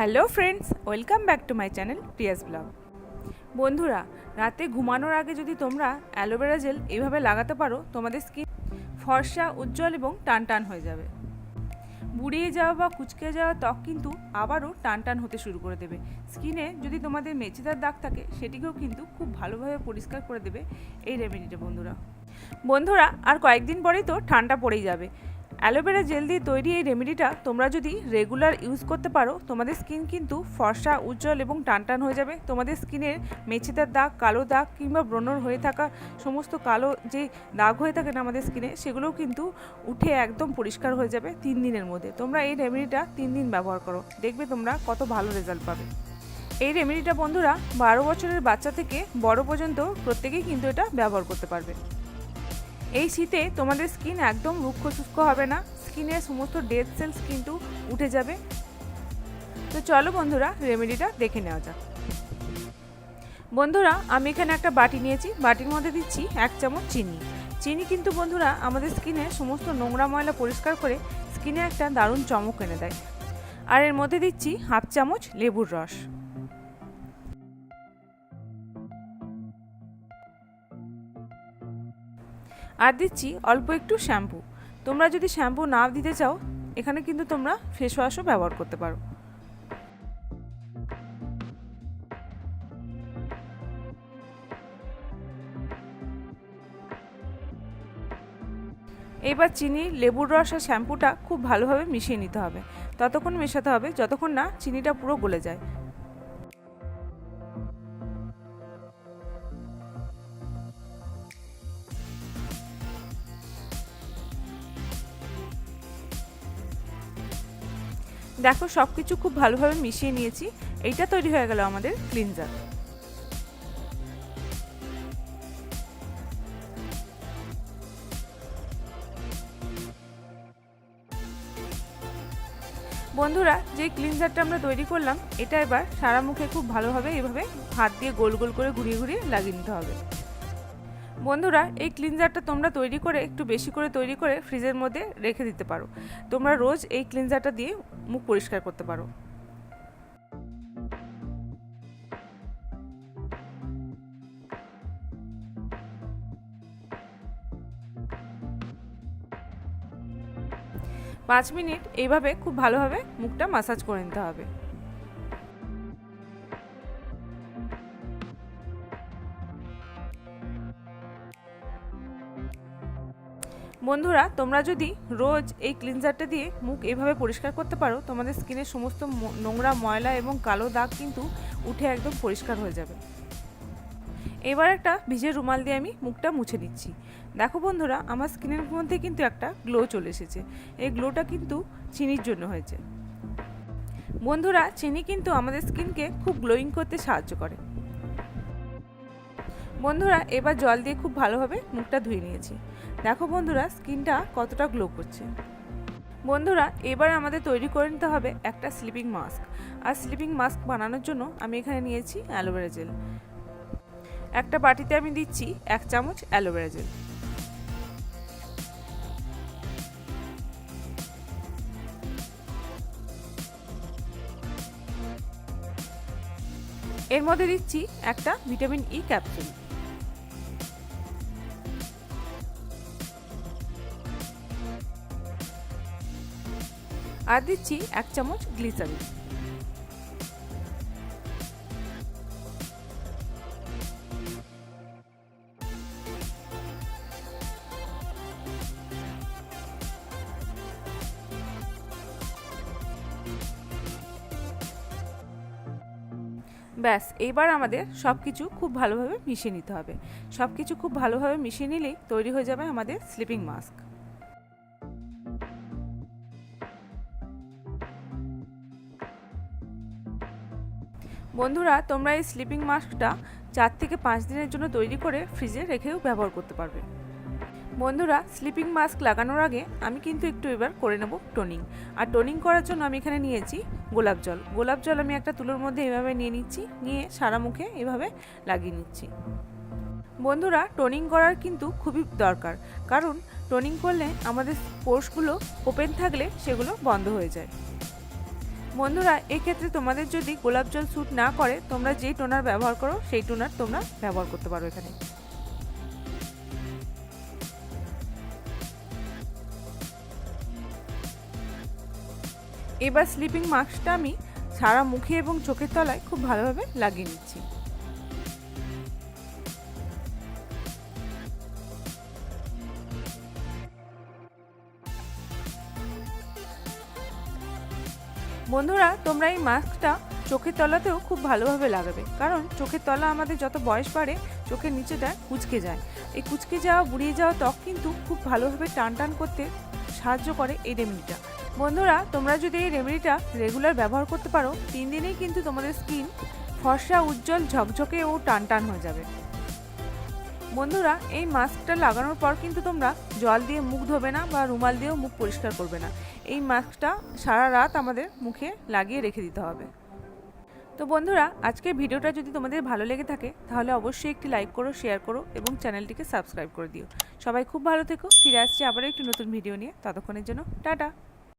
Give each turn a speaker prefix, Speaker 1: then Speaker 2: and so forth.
Speaker 1: Hello friends, welcome back to my channel Priya's blog. বন্ধুরা, রাতে ঘুমানোর আগে যদি তোমরা অ্যালোভেরা জেল এইভাবে লাগাতে পারো, তোমাদের স্কিন ফর্সা, উজ্জ্বল এবং টান টান হয়ে যাবে। বুড়িয়ে যাওয়া বা কুচকে যাওয়া ত্বক কিন্তু আবারও টান টান হতে শুরু করে দেবে। স্কিনে যদি তোমাদের মেচেদার দাগ থাকে, সেটিকেও কিন্তু খুব ভালোভাবে পরিষ্কার করে দেবে এই রেমেডিটা বন্ধুরা। বন্ধুরা, আর কয়েকদিন পরেই তো ঠান্ডা পড়েই যাবে। অ্যালোভেরা জেল দিয়ে তৈরি এই রেমেডিটা তোমরা যদি রেগুলার ইউজ করতে পারো, তোমাদের স্কিন কিন্তু ফর্সা, উজ্জ্বল এবং টানটান হয়ে যাবে। তোমাদের স্কিনের মেছেদার দাগ, কালো দাগ কিংবা ব্রণর হয়ে থাকা সমস্ত কালো যে দাগ হয়ে থাকে না আমাদের স্কিনে, সেগুলোও কিন্তু উঠে একদম পরিষ্কার হয়ে যাবে তিন দিনের মধ্যে। তোমরা এই রেমেডিটা তিন দিন ব্যবহার করো। দেখবে তোমরা কত ভালো রেজাল্ট পাবে। এই রেমেডিটা বন্ধুরা বারো বছরের বাচ্চা থেকে বড় পর্যন্ত প্রত্যেকেই কিন্তু এটা ব্যবহার করতে পারবে। এই শীতে তোমাদের স্কিন একদম রুক্ষ শুষ্ক হবে না স্কিনের সমস্ত ডেড সেলস কিন্তু উঠে যাবে। তো চলো বন্ধুরা রেমেডিটা দেখে নেওয়া যাক। বন্ধুরা, আমি এখানে একটা বাটি নিয়েছি। বাটির মধ্যে দিচ্ছি এক চামচ চিনি। চিনি কিন্তু বন্ধুরা, আমাদের স্কিনে সমস্ত নোংরা ময়লা পরিষ্কার করে স্কিনে একটা দারুণ চমক এনে দেয়। আর এর মধ্যে দিচ্ছি হাফ চামচ লেবুর রস। আর দিচ্ছি অল্প একটু শ্যাম্পু। তোমরা যদি শ্যাম্পু না দিতে চাও, এখানে কিন্তু তোমরা ফেস ওয়াশও ব্যবহার করতে পারো। এবার চিনি, লেবুর রস আর শ্যাম্পুটা খুব ভালোভাবে মিশিয়ে নিতে হবে। ততক্ষণ মেশাতে হবে, যতক্ষণ না চিনিটা পুরো গলে যায়। দেখো সব কিছু খুব ভালোভাবে মিশিয়ে নিয়েছি। এইটা তৈরি হয়ে গেল আমাদের ক্লিনজার বন্ধুরা, যে ক্লিনজারটা আমরা তৈরি করলাম, এটা এবার সারা মুখে খুব ভালোভাবে এভাবে হাত দিয়ে গোল গোল করে ঘুরিয়ে ঘুরিয়ে লাগিয়ে নিতে হবে। বন্ধুরা, এই ক্লিনজারটা তোমরা তৈরি করে, একটু বেশি করে তৈরি করে ফ্রিজের মধ্যে রেখে দিতে পারো। তোমরা রোজ এই ক্লিনজারটা দিয়ে মুখ পরিষ্কার করতে পারো। পাঁচ মিনিট এইভাবে খুব ভালোভাবে মুখটা মাসাজ করে নিতে হবে। বন্ধুরা, তোমরা যদি রোজ এই ক্লিনজারটা দিয়ে মুখ এভাবে পরিষ্কার করতে পারো, তোমাদের স্কিনের সমস্ত নোংরা ময়লা এবং কালো দাগ কিন্তু উঠে একদম পরিষ্কার হয়ে যাবে। এবার একটা ভিজে রুমাল দিয়ে আমি মুখটা মুছে দিচ্ছি দেখো বন্ধুরা, আমার স্কিনের মধ্যে কিন্তু একটা গ্লো চলে এসেছে। এই গ্লোটা কিন্তু চিনির জন্য হয়েছে। বন্ধুরা, চিনি কিন্তু আমাদের স্কিনকে খুব গ্লোয়িং করতে সাহায্য করে। বন্ধুরা, এবার জল দিয়ে খুব ভালোভাবে মুখটা ধুয়ে নিয়েছি। দেখো বন্ধুরা, স্কিনটা কতটা গ্লো করছে। বন্ধুরা, এবার আমাদের তৈরি করে নিতে হবে একটা স্লিপিং মাস্ক আর স্লিপিং মাস্ক বানানোর জন্য আমি এখানে নিয়েছি অ্যালোভেরা জেল একটা বাটিতে আমি দিচ্ছি এক চামচ অ্যালোভেরা জেল এর মধ্যে দিচ্ছি একটা ভিটামিন ই ক্যাপসুল আর দিচ্ছি এক চামচ গ্লিসারিন। ব্যাস, এইবার আমাদের সব কিছু খুব ভালোভাবে মিশিয়ে নিতে হবে। সব কিছু খুব ভালোভাবে মিশিয়ে নিলেই তৈরি হয়ে যাবে আমাদের স্লিপিং মাস্ক। বন্ধুরা, তোমরা এই স্লিপিং মাস্কটা চার থেকে পাঁচ দিনের জন্য তৈরি করে ফ্রিজে রেখেও ব্যবহার করতে পারবে। বন্ধুরা স্লিপিং মাস্ক লাগানোর আগে আমি কিন্তু একটু এবার করে নেব টোনিং আর টোনিং করার জন্য আমি এখানে নিয়েছি গোলাপ জল। গোলাপ জল আমি একটা তুলোর মধ্যে এভাবে নিয়ে নিচ্ছি, নিয়ে সারা মুখে এভাবে লাগিয়ে নিচ্ছি। বন্ধুরা টোনিং করার কিন্তু খুবই দরকার, কারণ টোনিং করলে আমাদের পোর্সগুলো ওপেন থাকলে সেগুলো বন্ধ হয়ে যায়। বন্ধুরা, এক্ষেত্রে তোমাদের যদি গোলাপ জল স্যুট না করে, তোমরা যেই টোনার ব্যবহার করো, সেই টোনার তোমরা ব্যবহার করতে পারো এখানে। এবার স্লিপিং মাস্কটা আমি সারা মুখে এবং চোখের তলায় খুব ভালোভাবে লাগিয়ে নিচ্ছি। বন্ধুরা, তোমরা এই মাস্কটা চোখের তলাতেও খুব ভালোভাবে লাগাবে। কারণ চোখের তলা আমাদের যত বয়স বাড়ে, চোখের নিচেটা কুচকে যায়। এই কুচকে যাওয়া, বুড়িয়ে যাওয়া ত্বক কিন্তু খুব ভালোভাবে টান টান করতে সাহায্য করে এই রেমেডিটা। বন্ধুরা, তোমরা যদি এই রেমেডিটা রেগুলার ব্যবহার করতে পারো, তিন দিনেই কিন্তু তোমাদের স্কিন ফর্সা, উজ্জ্বল, ঝকঝকে ও টান টান হয়ে যাবে। বন্ধুরা, এই মাস্কটা লাগানোর পর কিন্তু তোমরা জল দিয়ে মুখ ধোবে না বা রুমাল দিয়েও মুখ পরিষ্কার করবে না। এই মাস্কটা সারা রাত আমাদের মুখে লাগিয়ে রেখে দিতে হবে। তো বন্ধুরা, আজকের ভিডিওটা যদি তোমাদের ভালো লেগে থাকে, তাহলে অবশ্যই একটি লাইক করো, শেয়ার করো এবং চ্যানেলটিকে সাবস্ক্রাইব করে দিও। সবাই খুব ভালো থেকো, ফিরে আসছি আবার একটি নতুন ভিডিও নিয়ে। ততক্ষণের জন্য টাটা।